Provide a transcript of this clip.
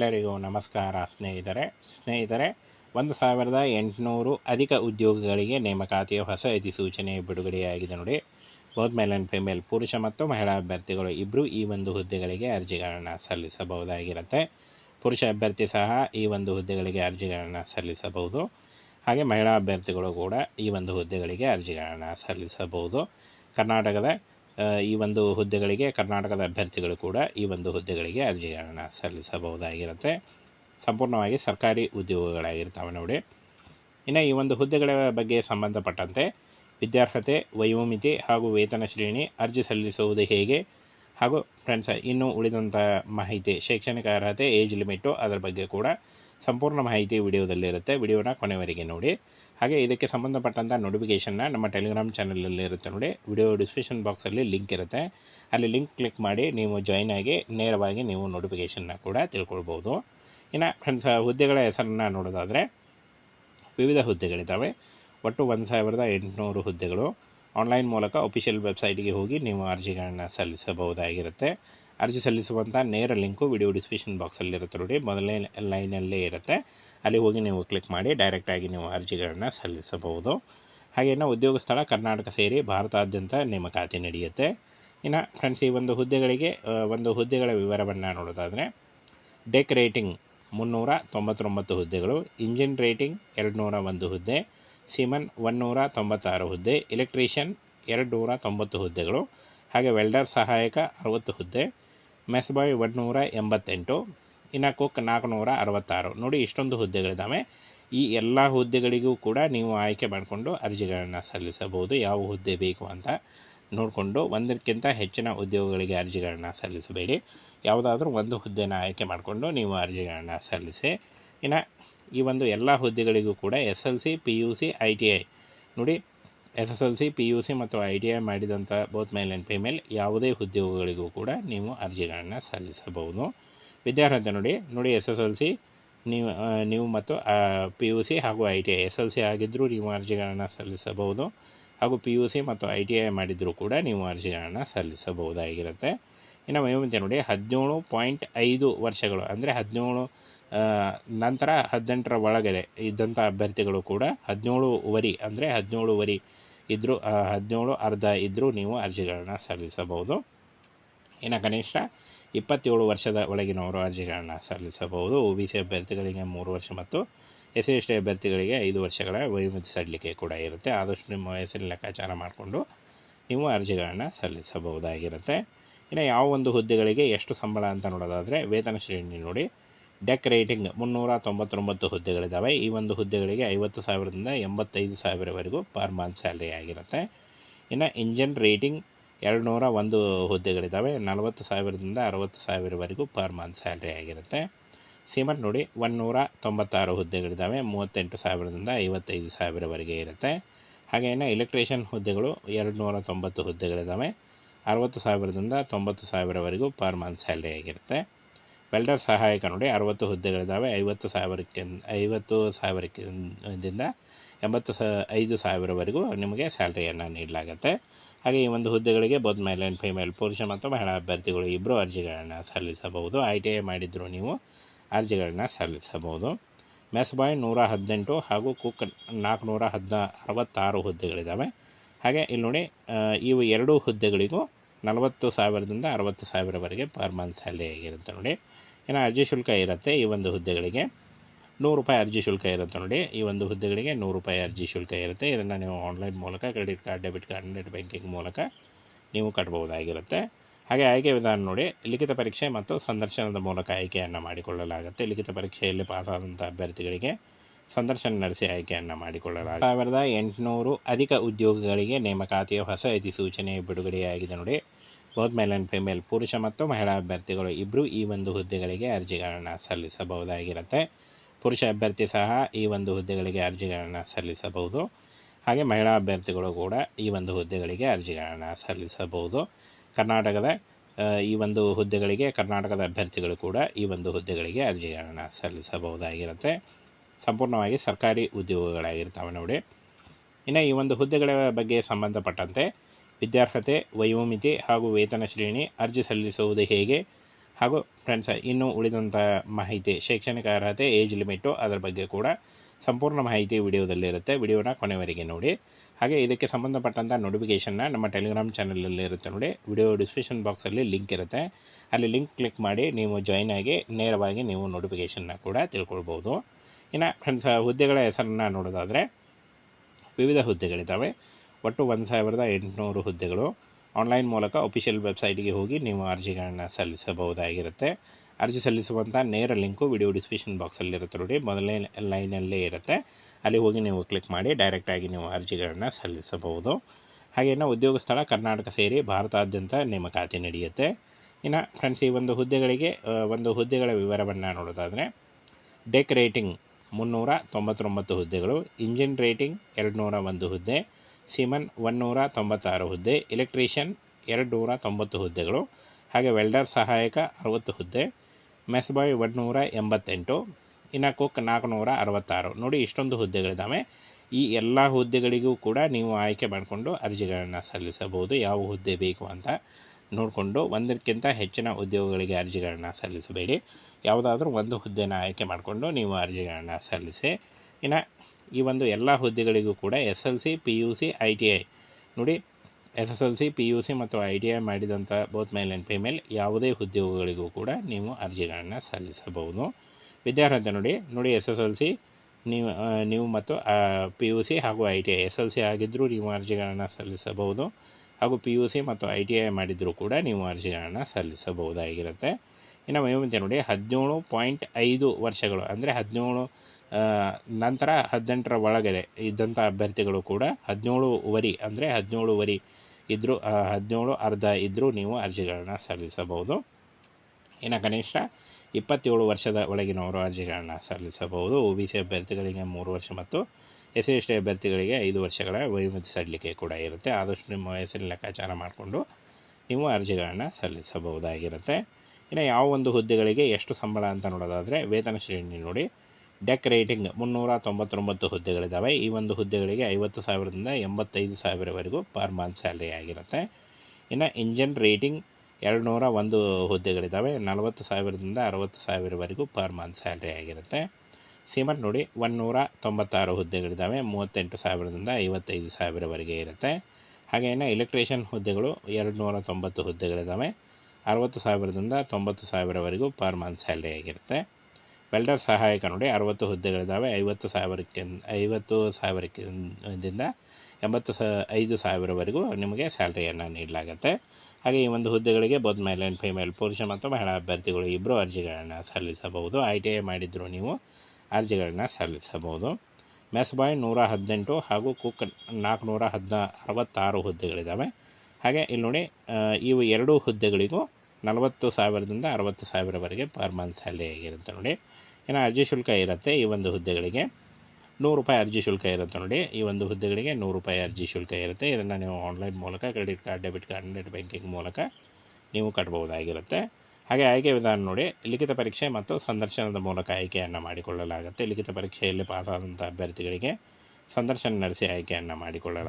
ಎಲ್ಲರಿಗೂ ನಮಸ್ಕಾರ ಸ್ನೇಹಿತರೆ. ಸ್ನೇಹಿತರೆ, ಒಂದು ಸಾವಿರದ ಎಂಟುನೂರು ಅಧಿಕ ಉದ್ಯೋಗಗಳಿಗೆ ನೇಮಕಾತಿಯ ಹೊಸ ಅಧಿಸೂಚನೆ ಬಿಡುಗಡೆಯಾಗಿದೆ ನೋಡಿ. ಬೋತ್ ಮೇಲ್ ಆ್ಯಂಡ್ ಫಿಮೇಲ್ ಪುರುಷ ಮತ್ತು ಮಹಿಳಾ ಅಭ್ಯರ್ಥಿಗಳು ಇಬ್ಬರು ಈ ಒಂದು ಹುದ್ದೆಗಳಿಗೆ ಅರ್ಜಿಗಳನ್ನು ಸಲ್ಲಿಸಬಹುದಾಗಿರುತ್ತೆ. ಪುರುಷ ಅಭ್ಯರ್ಥಿ ಸಹ ಈ ಒಂದು ಹುದ್ದೆಗಳಿಗೆ ಅರ್ಜಿಗಳನ್ನು ಸಲ್ಲಿಸಬಹುದು. ಹಾಗೆ ಮಹಿಳಾ ಅಭ್ಯರ್ಥಿಗಳು ಕೂಡ ಈ ಒಂದು ಹುದ್ದೆಗಳಿಗೆ ಅರ್ಜಿಗಳನ್ನು ಸಲ್ಲಿಸಬಹುದು. ಕರ್ನಾಟಕದ ಈ ಒಂದು ಹುದ್ದೆಗಳಿಗೆ ಕರ್ನಾಟಕದ ಅಭ್ಯರ್ಥಿಗಳು ಕೂಡ ಈ ಒಂದು ಹುದ್ದೆಗಳಿಗೆ ಅರ್ಜಿಗಳನ್ನು ಸಲ್ಲಿಸಬಹುದಾಗಿರುತ್ತೆ. ಸಂಪೂರ್ಣವಾಗಿ ಸರ್ಕಾರಿ ಉದ್ಯೋಗಗಳಾಗಿರ್ತಾವೆ ನೋಡಿ. ಇನ್ನು ಈ ಒಂದು ಹುದ್ದೆಗಳ ಬಗ್ಗೆ ಸಂಬಂಧಪಟ್ಟಂತೆ ವಿದ್ಯಾರ್ಹತೆ, ವಯೋಮಿತಿ ಹಾಗೂ ವೇತನ ಶ್ರೇಣಿ ಅರ್ಜಿ ಸಲ್ಲಿಸುವುದು ಹೇಗೆ ಹಾಗೂ ಫ್ರೆಂಡ್ಸ್, ಇನ್ನು ಉಳಿದಂಥ ಮಾಹಿತಿ, ಶೈಕ್ಷಣಿಕ ಅರ್ಹತೆ, ಏಜ್ ಲಿಮಿಟು ಅದರ ಬಗ್ಗೆ ಕೂಡ ಸಂಪೂರ್ಣ ಮಾಹಿತಿ ವಿಡಿಯೋದಲ್ಲಿರುತ್ತೆ. ವಿಡಿಯೋನ ಕೊನೆವರೆಗೆ ನೋಡಿ. ಹಾಗೆ ಇದಕ್ಕೆ ಸಂಬಂಧಪಟ್ಟಂಥ ನೋಟಿಫಿಕೇಷನ್ನ ನಮ್ಮ ಟೆಲಿಗ್ರಾಮ್ ಚಾನಲಲ್ಲಿ ಇರುತ್ತೆ ನೋಡಿ. ವಿಡಿಯೋ ಡಿಸ್ಕ್ರಿಪ್ಷನ್ ಬಾಕ್ಸಲ್ಲಿ ಲಿಂಕ್ ಇರುತ್ತೆ. ಅಲ್ಲಿ ಲಿಂಕ್ ಕ್ಲಿಕ್ ಮಾಡಿ ನೀವು ಜಾಯ್ನ್ ಆಗಿ ನೇರವಾಗಿ ನೀವು ನೋಟಿಫಿಕೇಷನ್ನ ಕೂಡ ತಿಳ್ಕೊಳ್ಬೋದು. ಇನ್ನು ಫ್ರೆಂಡ್ಸ್ ಹುದ್ದೆಗಳ ಹೆಸರನ್ನು ನೋಡೋದಾದರೆ ವಿವಿಧ ಹುದ್ದೆಗಳಿದ್ದಾವೆ. ಒಟ್ಟು ಒಂದು ಸಾವಿರದ ಎಂಟುನೂರು ಹುದ್ದೆಗಳು. ಆನ್ಲೈನ್ ಮೂಲಕ ಅಫಿಷಿಯಲ್ ವೆಬ್ಸೈಟಿಗೆ ಹೋಗಿ ನೀವು ಅರ್ಜಿಗಳನ್ನು ಸಲ್ಲಿಸಬಹುದಾಗಿರುತ್ತೆ. ಅರ್ಜಿ ಸಲ್ಲಿಸುವಂಥ ನೇರ ಲಿಂಕು ವಿಡಿಯೋ ಡಿಸ್ಕ್ರಿಪ್ಷನ್ ಬಾಕ್ಸಲ್ಲಿರುತ್ತೆ ನೋಡಿ. ಮೊದಲನೇ ಲೈನಲ್ಲೇ ಇರುತ್ತೆ. ಅಲ್ಲಿ ಹೋಗಿ ನೀವು ಕ್ಲಿಕ್ ಮಾಡಿ ಡೈರೆಕ್ಟಾಗಿ ನೀವು ಅರ್ಜಿಗಳನ್ನು ಸಲ್ಲಿಸಬಹುದು. ಹಾಗೆಯೇ ಉದ್ಯೋಗ ಸ್ಥಳ ಕರ್ನಾಟಕ ಸೇರಿ ಭಾರತಾದ್ಯಂತ ನೇಮಕಾತಿ ನಡೆಯುತ್ತೆ. ಇನ್ನು ಫ್ರೆಂಡ್ಸ್ ಈ ಒಂದು ಹುದ್ದೆಗಳಿಗೆ ಒಂದು ಹುದ್ದೆಗಳ ವಿವರವನ್ನು ನೋಡೋದಾದರೆ ಡೆಕ್ ರೇಟಿಂಗ್ ಮುನ್ನೂರ ತೊಂಬತ್ತೊಂಬತ್ತು ಹುದ್ದೆಗಳು ಇಂಜಿನ್ ರೇಟಿಂಗ್ ಎರಡು ನೂರ ಒಂದು ಹುದ್ದೆ ಸಿಮನ್ ಒನ್ನೂರ ತೊಂಬತ್ತಾರು ಹುದ್ದೆ ಎಲೆಕ್ಟ್ರಿಷಿಯನ್ ಎರಡು ನೂರ ತೊಂಬತ್ತು ಹುದ್ದೆಗಳು, ಹಾಗೆ ವೆಲ್ಡರ್ ಸಹಾಯಕ ಅರವತ್ತು ಹುದ್ದೆ ಮೆಸ್ ಬಾಯ್ ಒನ್ನೂರ ಎಂಬತ್ತೆಂಟು ಇನ್ನು ಕುಕ್ ನಾಲ್ಕುನೂರ ಅರವತ್ತಾರು. ನೋಡಿ, ಇಷ್ಟೊಂದು ಹುದ್ದೆಗಳಿದ್ದಾವೆ. ಈ ಎಲ್ಲ ಹುದ್ದೆಗಳಿಗೂ ಕೂಡ ನೀವು ಆಯ್ಕೆ ಮಾಡಿಕೊಂಡು ಅರ್ಜಿಗಳನ್ನು ಸಲ್ಲಿಸಬಹುದು. ಯಾವ ಹುದ್ದೆ ಬೇಕು ಅಂತ ನೋಡಿಕೊಂಡು ಒಂದಕ್ಕಿಂತ ಹೆಚ್ಚಿನ ಉದ್ಯೋಗಗಳಿಗೆ ಅರ್ಜಿಗಳನ್ನು ಸಲ್ಲಿಸಬೇಡಿ. ಯಾವುದಾದ್ರೂ ಒಂದು ಹುದ್ದೆನ ಆಯ್ಕೆ ಮಾಡಿಕೊಂಡು ನೀವು ಅರ್ಜಿಗಳನ್ನು ಸಲ್ಲಿಸಿ. ಇನ್ನು ಈ ಒಂದು ಎಲ್ಲ ಹುದ್ದೆಗಳಿಗೂ ಕೂಡ S L C, P U C, I T I. ನೋಡಿ, S S L C, P U C ಮತ್ತು ಐ ಟಿ ಐ ಮಾಡಿದಂಥ ಬೋತ್ ಮೇಲ್ ಆ್ಯಂಡ್ ಫಿಮೇಲ್ ಯಾವುದೇ ಉದ್ಯೋಗಗಳಿಗೂ ಕೂಡ ನೀವು ಅರ್ಜಿಗಳನ್ನು ಸಲ್ಲಿಸಬಹುದು. ವಿದ್ಯಾರ್ಹತೆ ನೋಡಿ ನೋಡಿ ಎಸ್ ಎಸ್ ಎಲ್ ಸಿ, ನೀವು ನೀವು ಮತ್ತು ಪಿ ಯು ಸಿ ಹಾಗೂ I T I, S L C ಆಗಿದ್ದರೂ ನೀವು ಅರ್ಜಿಗಳನ್ನು ಸಲ್ಲಿಸಬಹುದು ಹಾಗೂ ಪಿ ಯು ಸಿ ಮತ್ತು ಐ ಟಿ ಐ ಮಾಡಿದರೂ ಕೂಡ ನೀವು ಅರ್ಜಿಗಳನ್ನು ಸಲ್ಲಿಸಬಹುದಾಗಿರುತ್ತೆ. ಇನ್ನು ವಯೋಮಿತಿ ನೋಡಿ, ಹದಿನೇಳು ಪಾಯಿಂಟ್ ಐದು ವರ್ಷಗಳು, ಅಂದರೆ ಹದಿನೇಳು ನಂತರ ಹದಿನೆಂಟರ ಒಳಗಡೆ ಇದ್ದಂಥ ಅಭ್ಯರ್ಥಿಗಳು ಕೂಡ ಹದಿನೇಳು ವರಿ, ಅಂದರೆ ಹದಿನೇಳು ವರಿ ಇದ್ದರೂ ಹದಿನೇಳು ಅರ್ಧ ಇದ್ದರೂ ನೀವು ಅರ್ಜಿಗಳನ್ನು ಸಲ್ಲಿಸಬಹುದು. ಇನ್ನು ಕನಿಷ್ಠ ಇಪ್ಪತ್ತೇಳು ವರ್ಷದ ಒಳಗಿನವರು ಅರ್ಜಿಗಳನ್ನು ಸಲ್ಲಿಸಬಹುದು. ಒ ಬಿ ಸಿ ಅಭ್ಯರ್ಥಿಗಳಿಗೆ ಮೂರು ವರ್ಷ ಮತ್ತು ಎಸ್ ಸಿ ಎಸ್ ಟಿ ಅಭ್ಯರ್ಥಿಗಳಿಗೆ ಐದು ವರ್ಷಗಳ ವಯೋಮಿತಿ ಸಡಿಲಿಕೆ ಕೂಡ ಇರುತ್ತೆ. ಆದಷ್ಟು ನಿಮ್ಮ ವಯಸ್ಸಿನ ಲೆಕ್ಕಾಚಾರ ಮಾಡಿಕೊಂಡು ನೀವು ಅರ್ಜಿಗಳನ್ನು ಸಲ್ಲಿಸಬಹುದಾಗಿರುತ್ತೆ. ಇನ್ನು ಯಾವ ಒಂದು ಹುದ್ದೆಗಳಿಗೆ ಎಷ್ಟು ಸಂಬಳ ಅಂತ ನೋಡೋದಾದರೆ ವೇತನ ಶ್ರೇಣಿ ನೋಡಿ. ಡೆಕ್ ರೇಟಿಂಗ್ ಮುನ್ನೂರ ತೊಂಬತ್ತೊಂಬತ್ತು ಹುದ್ದೆಗಳಿದ್ದಾವೆ. ಈ ಒಂದು ಹುದ್ದೆಗಳಿಗೆ ಐವತ್ತು ಸಾವಿರದಿಂದ ಎಂಬತ್ತೈದು ಸಾವಿರವರೆಗೂ ಪರ್ ಮಂತ್ ಸ್ಯಾಲ್ರಿ ಆಗಿರುತ್ತೆ. ಇನ್ನು ಇಂಜನ್ ರೇಟಿಂಗ್ ಎರಡು ನೂರ ಒಂದು ಹುದ್ದೆಗಳಿದ್ದಾವೆ. ನಲವತ್ತು ಸಾವಿರದಿಂದ ಅರವತ್ತು ಸಾವಿರವರೆಗೂ ಪರ್ ಮಂತ್ ಸ್ಯಾಲ್ರಿ ಆಗಿರುತ್ತೆ. ಸಿಮೆಂಟ್ ನೋಡಿ ಒನ್ನೂರ ತೊಂಬತ್ತಾರು ಹುದ್ದೆಗಳಿದ್ದಾವೆ. ಮೂವತ್ತೆಂಟು ಸಾವಿರದಿಂದ ಐವತ್ತೈದು ಸಾವಿರವರೆಗೆ ಇರುತ್ತೆ. ಹಾಗೆಯೇ ಎಲೆಕ್ಟ್ರಿಷಿಯನ್ ಹುದ್ದೆಗಳು ಎರಡು ನೂರ ತೊಂಬತ್ತು ಹುದ್ದೆಗಳಿದ್ದಾವೆ. ಅರವತ್ತು ಸಾವಿರದಿಂದ ತೊಂಬತ್ತು ಸಾವಿರವರೆಗೂ ಪರ್ ಮಂತ್ ಸ್ಯಾಲ್ರಿ ಆಗಿರುತ್ತೆ. ವೆಲ್ಡರ್ ಸಹಾಯಕ ನೋಡಿ, ಅರವತ್ತು ಹುದ್ದೆಗಳಿದ್ದಾವೆ. ಐವತ್ತು ಸಾವಿರಕ್ಕೆ ಐವತ್ತು ಸಾವಿರಕ್ಕಿಂದ ಎಂಬತ್ತು ಸ, ಐದು ಸಾವಿರವರೆಗೂ ನಿಮಗೆ ಸ್ಯಾಲ್ರಿಯನ್ನು ನೀಡಲಾಗುತ್ತೆ. ಹಾಗೆ ಈ ಒಂದು ಹುದ್ದೆಗಳಿಗೆ ಬೋತ್ ಮೇಲ್ ಆ್ಯಂಡ್ ಫಿಮೇಲ್ ಪುರುಷ ಮತ್ತು ಮಹಿಳಾ ಅಭ್ಯರ್ಥಿಗಳು ಇಬ್ಬರು ಅರ್ಜಿಗಳನ್ನು ಸಲ್ಲಿಸಬಹುದು. ಐ ಟಿ ಐ ಮಾಡಿದರೂ ನೀವು, ಅರ್ಜಿಗಳನ್ನ ಸಲ್ಲಿಸಬಹುದು. ಮೆಸ್ ಬಾಯ್ ನೂರ ಹದಿನೆಂಟು ಹಾಗೂ ಕುಕ್ ನಾಲ್ಕುನೂರ ಹದಿನ ಅರವತ್ತಾರು ಹುದ್ದೆಗಳಿದ್ದಾವೆ ಹಾಗೆ ಇಲ್ಲಿ ನೋಡಿ ಇವು ಎರಡೂ ಹುದ್ದೆಗಳಿಗೂ ನಲವತ್ತು ಸಾವಿರದಿಂದ ಅರವತ್ತು ಸಾವಿರವರೆಗೆ ಪರ್ ಮಂತ್ ಸ್ಯಾಲ್ರಿ ಆಗಿರುತ್ತೆ ನೋಡಿ. ಇನ್ನು ಅರ್ಜಿ ಶುಲ್ಕ ಇರುತ್ತೆ ಈ ಒಂದು ಹುದ್ದೆಗಳಿಗೆ. ನೂರು ರೂಪಾಯಿ ಅರ್ಜಿ ಶುಲ್ಕ ಇರುತ್ತೆ ನೋಡಿ. ಈ ಒಂದು ಹುದ್ದೆಗಳಿಗೆ ನೂರು ರೂಪಾಯಿ ಅರ್ಜಿ ಶುಲ್ಕ ಇರುತ್ತೆ. ಇದನ್ನು ನೀವು ಆನ್ಲೈನ್ ಮೂಲಕ credit card debit card net banking ಮೂಲಕ ನೀವು ಕಟ್ಬೋದಾಗಿರುತ್ತೆ ಹಾಗೆ ಆಯ್ಕೆ ವಿಧಾನ ನೋಡಿ. ಲಿಖಿತ ಪರೀಕ್ಷೆ ಮತ್ತು ಸಂದರ್ಶನದ ಮೂಲಕ ಆಯ್ಕೆಯನ್ನು ಮಾಡಿಕೊಳ್ಳಲಾಗುತ್ತೆ. ಲಿಖಿತ ಪರೀಕ್ಷೆಯಲ್ಲಿ ಪಾಸಾದಂಥ ಅಭ್ಯರ್ಥಿಗಳಿಗೆ ಸಂದರ್ಶನ ನಡೆಸಿ ಆಯ್ಕೆಯನ್ನು ಮಾಡಿಕೊಳ್ಳಲಾಗುತ್ತೆ. ಸಾವಿರದ ಎಂಟುನೂರು ಅಧಿಕ ಉದ್ಯೋಗಗಳಿಗೆ ನೇಮಕಾತಿಯ ಹೊಸ ಅಧಿಸೂಚನೆ ಬಿಡುಗಡೆಯಾಗಿದೆ ನೋಡಿ. ಬೋತ್ ಮೇಲ್ ಆ್ಯಂಡ್ ಫಿಮೇಲ್ ಪುರುಷ ಮತ್ತು ಮಹಿಳಾ ಅಭ್ಯರ್ಥಿಗಳು ಇಬ್ಬರು ಈ ಒಂದು ಹುದ್ದೆಗಳಿಗೆ ಅರ್ಜಿಗಳನ್ನು ಸಲ್ಲಿಸಬಹುದಾಗಿರುತ್ತೆ. ಪುರುಷ ಅಭ್ಯರ್ಥಿ ಸಹ ಈ ಒಂದು ಹುದ್ದೆಗಳಿಗೆ ಅರ್ಜಿಗಳನ್ನು ಸಲ್ಲಿಸಬಹುದು. ಹಾಗೆ ಮಹಿಳಾ ಅಭ್ಯರ್ಥಿಗಳು ಕೂಡ ಈ ಒಂದು ಹುದ್ದೆಗಳಿಗೆ ಅರ್ಜಿಗಳನ್ನು ಸಲ್ಲಿಸಬಹುದು. ಕರ್ನಾಟಕದ ಈ ಒಂದು ಹುದ್ದೆಗಳಿಗೆ, ಕರ್ನಾಟಕದ ಅಭ್ಯರ್ಥಿಗಳು ಕೂಡ ಈ ಒಂದು ಹುದ್ದೆಗಳಿಗೆ ಅರ್ಜಿಗಳನ್ನು ಸಲ್ಲಿಸಬಹುದಾಗಿರುತ್ತೆ. ಸಂಪೂರ್ಣವಾಗಿ ಸರ್ಕಾರಿ ಉದ್ಯೋಗಗಳಾಗಿರ್ತವೆ ನೋಡಿ. ಇನ್ನು ಈ ಒಂದು ಹುದ್ದೆಗಳ ಬಗ್ಗೆ ಸಂಬಂಧಪಟ್ಟಂತೆ ವಿದ್ಯಾರ್ಹತೆ, ವಯೋಮಿತಿ ಹಾಗೂ ವೇತನ ಶ್ರೇಣಿ ಅರ್ಜಿ ಸಲ್ಲಿಸುವುದು ಹೇಗೆ? ಹಾಗೂ ಫ್ರೆಂಡ್ಸ್, ಇನ್ನೂ ಉಳಿದಂಥ ಮಾಹಿತಿ, ಶೈಕ್ಷಣಿಕ ಅರ್ಹತೆ, ಏಜ್ ಲಿಮಿಟು ಅದರ ಬಗ್ಗೆ ಕೂಡ ಸಂಪೂರ್ಣ ಮಾಹಿತಿ ವಿಡಿಯೋದಲ್ಲಿರುತ್ತೆ ವಿಡಿಯೋನ ಕೊನೆವರೆಗೆ ನೋಡಿ. ಹಾಗೆ ಇದಕ್ಕೆ ಸಂಬಂಧಪಟ್ಟಂಥ ನೋಟಿಫಿಕೇಷನ್ನ ನಮ್ಮ ಟೆಲಿಗ್ರಾಮ್ ಚಾನಲಲ್ಲಿ ಇರುತ್ತೆ ನೋಡಿ. ವಿಡಿಯೋ ಡಿಸ್ಕ್ರಿಪ್ಷನ್ ಬಾಕ್ಸಲ್ಲಿ ಲಿಂಕ್ ಇರುತ್ತೆ. ಅಲ್ಲಿ ಲಿಂಕ್ ಕ್ಲಿಕ್ ಮಾಡಿ ನೀವು ಜಾಯ್ನ್ ಆಗಿ ನೇರವಾಗಿ ನೀವು ನೋಟಿಫಿಕೇಷನ್ನ ಕೂಡ ತಿಳ್ಕೊಳ್ಬೋದು. ಇನ್ನು ಫ್ರೆಂಡ್ಸ್ ಹುದ್ದೆಗಳ ಹೆಸರನ್ನು ನೋಡೋದಾದರೆ ವಿವಿಧ ಹುದ್ದೆಗಳಿದ್ದಾವೆ. ಒಟ್ಟು ಒಂದು ಸಾವಿರದ ಎಂಟುನೂರು ಹುದ್ದೆಗಳು. ಆನ್ಲೈನ್ ಮೂಲಕ ಅಫಿಷಿಯಲ್ ವೆಬ್ಸೈಟ್ಗೆ ಹೋಗಿ ನೀವು ಅರ್ಜಿಗಳನ್ನು ಸಲ್ಲಿಸಬಹುದಾಗಿರುತ್ತೆ. ಅರ್ಜಿ ಸಲ್ಲಿಸುವಂಥ ನೇರ ಲಿಂಕು ವಿಡಿಯೋ ಡಿಸ್ಕ್ರಿಪ್ಷನ್ ಬಾಕ್ಸಲ್ಲಿರುತ್ತೆ ನೋಡಿ. ಮೊದಲನೇ ಲೈನಲ್ಲೇ ಇರುತ್ತೆ. ಅಲ್ಲಿ ಹೋಗಿ ನೀವು ಕ್ಲಿಕ್ ಮಾಡಿ ಡೈರೆಕ್ಟಾಗಿ ನೀವು ಅರ್ಜಿಗಳನ್ನು ಸಲ್ಲಿಸಬಹುದು. ಹಾಗೆಯೇ ಉದ್ಯೋಗ ಸ್ಥಳ ಕರ್ನಾಟಕ ಸೇರಿ ಭಾರತಾದ್ಯಂತ ನೇಮಕಾತಿ ನಡೆಯುತ್ತೆ. ಇನ್ನು ಫ್ರೆಂಡ್ಸ್ ಈ ಒಂದು ಹುದ್ದೆಗಳಿಗೆ ಒಂದು ಹುದ್ದೆಗಳ ವಿವರವನ್ನು ನೋಡೋದಾದರೆ ಡೆಕ್ ರೇಟಿಂಗ್ ಮುನ್ನೂರ ತೊಂಬತ್ತೊಂಬತ್ತು ಹುದ್ದೆಗಳು ಇಂಜಿನ್ ರೇಟಿಂಗ್ ಎರಡು ನೂರ ಒಂದು ಹುದ್ದೆ ಸಿಮನ್ ಒನ್ನೂರ ತೊಂಬತ್ತಾರು ಹುದ್ದೆ ಎಲೆಕ್ಟ್ರಿಷಿಯನ್ ಎರಡು ನೂರ ತೊಂಬತ್ತು ಹುದ್ದೆಗಳು, ಹಾಗೆ ವೆಲ್ಡರ್ ಸಹಾಯಕ ಅರವತ್ತು ಹುದ್ದೆ ಮೆಸ್ ಬಾಯ್ ಒನ್ನೂರ ಎಂಬತ್ತೆಂಟು, ಇನ್ನು ಕುಕ್ ನಾಲ್ಕುನೂರ ಅರವತ್ತಾರು. ನೋಡಿ ಇಷ್ಟೊಂದು ಹುದ್ದೆಗಳಿದ್ದಾವೆ. ಈ ಎಲ್ಲ ಹುದ್ದೆಗಳಿಗೂ ಕೂಡ ನೀವು ಆಯ್ಕೆ ಮಾಡಿಕೊಂಡು ಅರ್ಜಿಗಳನ್ನು ಸಲ್ಲಿಸಬಹುದು. ಯಾವ ಹುದ್ದೆ ಬೇಕು ಅಂತ ನೋಡಿಕೊಂಡು ಒಂದಕ್ಕಿಂತ ಹೆಚ್ಚಿನ ಉದ್ಯೋಗಗಳಿಗೆ ಅರ್ಜಿಗಳನ್ನು ಸಲ್ಲಿಸಬೇಡಿ. ಯಾವುದಾದ್ರೂ ಒಂದು ಹುದ್ದೆನ ಆಯ್ಕೆ ಮಾಡಿಕೊಂಡು ನೀವು ಅರ್ಜಿಗಳನ್ನು ಸಲ್ಲಿಸಿ, ಇನ್ನು ಈ ಒಂದು ಎಲ್ಲ ಹುದ್ದೆಗಳಿಗೂ ಕೂಡ S L C P U C I T I ನೋಡಿ S S L C P U C ಮತ್ತು ಐ ಟಿ ಐ ಮಾಡಿದಂಥ ಬೋತ್ ಮೇಲ್ ಆ್ಯಂಡ್ ಫಿಮೇಲ್ ಯಾವುದೇ ಉದ್ಯೋಗಗಳಿಗೂ ಕೂಡ ನೀವು ಅರ್ಜಿಗಳನ್ನು ಸಲ್ಲಿಸಬಹುದು. ವಿದ್ಯಾರ್ಹತೆ ನೋಡಿ ನೋಡಿ ಎಸ್ ಎಸ್ ಎಲ್ ಸಿ ನೀವು ನೀವು ಮತ್ತು ಪಿ ಯು ಸಿ ಹಾಗೂ I T I S L C ಆಗಿದ್ದರೂ ನೀವು ಅರ್ಜಿಗಳನ್ನು ಸಲ್ಲಿಸಬಹುದು. ಹಾಗೂ ಪಿ ಯು ಸಿ ಮತ್ತು ಐ ಟಿ ಐ ಮಾಡಿದರೂ ಕೂಡ ನೀವು ಅರ್ಜಿಗಳನ್ನು ಸಲ್ಲಿಸಬಹುದಾಗಿರುತ್ತೆ. ಇನ್ನು ವಯೋಮಿತಿ ನೋಡಿ, ಹದಿನೇಳು ಪಾಯಿಂಟ್ ಐದು ವರ್ಷಗಳು, ಅಂದರೆ ಹದಿನೇಳು ನಂತರ ಹದಿನೆಂಟರ ಒಳಗಡೆ ಇದ್ದಂಥ ಅಭ್ಯರ್ಥಿಗಳು ಕೂಡ ಹದಿನೇಳು ವರಿ ಅಂದರೆ ಹದಿನೇಳು ವರಿ ಇದ್ದರೂ ಹದಿನೇಳು ಅರ್ಧ ಇದ್ದರೂ ನೀವು ಅರ್ಜಿಗಳನ್ನು ಸಲ್ಲಿಸಬಹುದು. ಇನ್ನು ಕನಿಷ್ಠ ಇಪ್ಪತ್ತೇಳು ವರ್ಷದ ಒಳಗಿನವರು ಅರ್ಜಿಗಳನ್ನು ಸಲ್ಲಿಸಬಹುದು. ಒ ಬಿ ಸಿ ಅಭ್ಯರ್ಥಿಗಳಿಗೆ ಮೂರು ವರ್ಷ ಮತ್ತು ಎಸ್ ಸಿ ಎಸ್ ಟಿ ಅಭ್ಯರ್ಥಿಗಳಿಗೆ ಐದು ವರ್ಷಗಳ ವಯೋಮಿತಿ ಸಡಲಿಕೆ ಕೂಡ ಇರುತ್ತೆ. ಆದಷ್ಟು ನಿಮ್ಮ ವಯಸ್ಸಿನ ಲೆಕ್ಕಾಚಾರ ಮಾಡಿಕೊಂಡು ನೀವು ಅರ್ಜಿಗಳನ್ನು ಸಲ್ಲಿಸಬಹುದಾಗಿರುತ್ತೆ. ಇನ್ನು ಯಾವ ಒಂದು ಹುದ್ದೆಗಳಿಗೆ ಎಷ್ಟು ಸಂಬಳ ಅಂತ ನೋಡೋದಾದರೆ ವೇತನ ಶ್ರೇಣಿ ನೋಡಿ. ಡೆಕ್ ರೇಟಿಂಗ್ ಮುನ್ನೂರ ತೊಂಬತ್ತೊಂಬತ್ತು ಹುದ್ದೆಗಳಿದ್ದಾವೆ. ಈ ಒಂದು ಹುದ್ದೆಗಳಿಗೆ ಐವತ್ತು ಸಾವಿರದಿಂದ ಎಂಬತ್ತೈದು ಸಾವಿರವರೆಗೂ ಪರ್ ಮಂತ್ ಸ್ಯಾಲ್ರಿ ಆಗಿರುತ್ತೆ. ಇನ್ನು ಇಂಜನ್ ರೇಟಿಂಗ್ ಎರಡು ನೂರ ಒಂದು ಹುದ್ದೆಗಳಿದ್ದಾವೆ. ನಲವತ್ತು ಸಾವಿರದಿಂದ ಅರವತ್ತು ಸಾವಿರವರೆಗೂ ಪರ್ ಮಂತ್ ಸ್ಯಾಲ್ರಿ ಆಗಿರುತ್ತೆ. ಸಿಮೆಂಟ್ ನೋಡಿ ಒನ್ನೂರ ತೊಂಬತ್ತಾರು ಹುದ್ದೆಗಳಿದ್ದಾವೆ. ಮೂವತ್ತೆಂಟು ಸಾವಿರದಿಂದ ಐವತ್ತೈದು ಸಾವಿರವರೆಗೆ ಇರುತ್ತೆ. ಹಾಗೆಯೇ ಎಲೆಕ್ಟ್ರಿಷಿಯನ್ ಹುದ್ದೆಗಳು ಎರಡು ನೂರ ತೊಂಬತ್ತು ಹುದ್ದೆಗಳಿದ್ದಾವೆ. ಅರವತ್ತು ಸಾವಿರದಿಂದ ತೊಂಬತ್ತು ಸಾವಿರವರೆಗೂ ಪರ್ ಮಂತ್ ಸ್ಯಾಲ್ರಿ ಆಗಿರುತ್ತೆ. ವೆಲ್ಡರ್ ಸಹಾಯಕ ನೋಡಿ ಅರವತ್ತು ಹುದ್ದೆಗಳಿದ್ದಾವೆ. ಐವತ್ತು ಸಾವಿರಕ್ಕೆ ಐವತ್ತು ಸಾವಿರಕ್ಕಿಂದ ಎಂಬತ್ತು ಸ, ಐದು ಸಾವಿರವರೆಗೂ ನಿಮಗೆ ಸ್ಯಾಲ್ರಿಯನ್ನು ನೀಡಲಾಗುತ್ತೆ. ಹಾಗೆ ಈ ಒಂದು ಹುದ್ದೆಗಳಿಗೆ ಬೋತ್ ಮೇಲ್ ಆ್ಯಂಡ್ ಫಿಮೇಲ್ ಪುರುಷ ಮತ್ತು ಮಹಿಳಾ ಅಭ್ಯರ್ಥಿಗಳು ಇಬ್ಬರು ಅರ್ಜಿಗಳನ್ನು ಸಲ್ಲಿಸಬಹುದು. ಐ ಟಿ ಐ ಮಾಡಿದರೂ ನೀವು ಅರ್ಜಿಗಳನ್ನು ಸಲ್ಲಿಸಬಹುದು. ಮೆಸ್ ಬಾಯ್ ನೂರ ಹದಿನೆಂಟು ಹಾಗೂ ಕುಕ್ ನಾಲ್ಕುನೂರ ಹದಿನ, ಅರವತ್ತಾರು ಹುದ್ದೆಗಳಿದ್ದಾವೆ. ಹಾಗೆ ಇಲ್ಲಿ ನೋಡಿ ಇವು ಎರಡೂ ಹುದ್ದೆಗಳಿಗೂ ನಲವತ್ತು ಸಾವಿರದಿಂದ ಅರವತ್ತು ಸಾವಿರವರೆಗೆ ಪರ್ ಮಂತ್ ಸ್ಯಾಲ್ರಿ ಆಗಿರುತ್ತೆ ನೋಡಿ. ಇನ್ನು ಅರ್ಜಿ ಶುಲ್ಕ ಇರುತ್ತೆ ಈ ಒಂದು ಹುದ್ದೆಗಳಿಗೆ. ನೂರು ರೂಪಾಯಿ ಅರ್ಜಿ ಶುಲ್ಕ ಇರುತ್ತೆ ನೋಡಿ. ಈ ಒಂದು ಹುದ್ದೆಗಳಿಗೆ ನೂರು ರೂಪಾಯಿ ಅರ್ಜಿ ಶುಲ್ಕ ಇರುತ್ತೆ. ಇದನ್ನು ನೀವು ಆನ್ಲೈನ್ ಮೂಲಕ, credit card, debit card net banking ಮೂಲಕ ನೀವು ಕಟ್ಬೋದಾಗಿರುತ್ತೆ ಹಾಗೆ ಆಯ್ಕೆ ವಿಧಾನ ನೋಡಿ. ಲಿಖಿತ ಪರೀಕ್ಷೆ ಮತ್ತು ಸಂದರ್ಶನದ ಮೂಲಕ ಆಯ್ಕೆಯನ್ನು ಮಾಡಿಕೊಳ್ಳಲಾಗುತ್ತೆ. ಲಿಖಿತ ಪರೀಕ್ಷೆಯಲ್ಲಿ ಪಾಸಾದಂಥ ಅಭ್ಯರ್ಥಿಗಳಿಗೆ ಸಂದರ್ಶನ ನಡೆಸಿ ಆಯ್ಕೆಯನ್ನು ಮಾಡಿಕೊಳ್ಳಲಾಗುತ್ತೆ.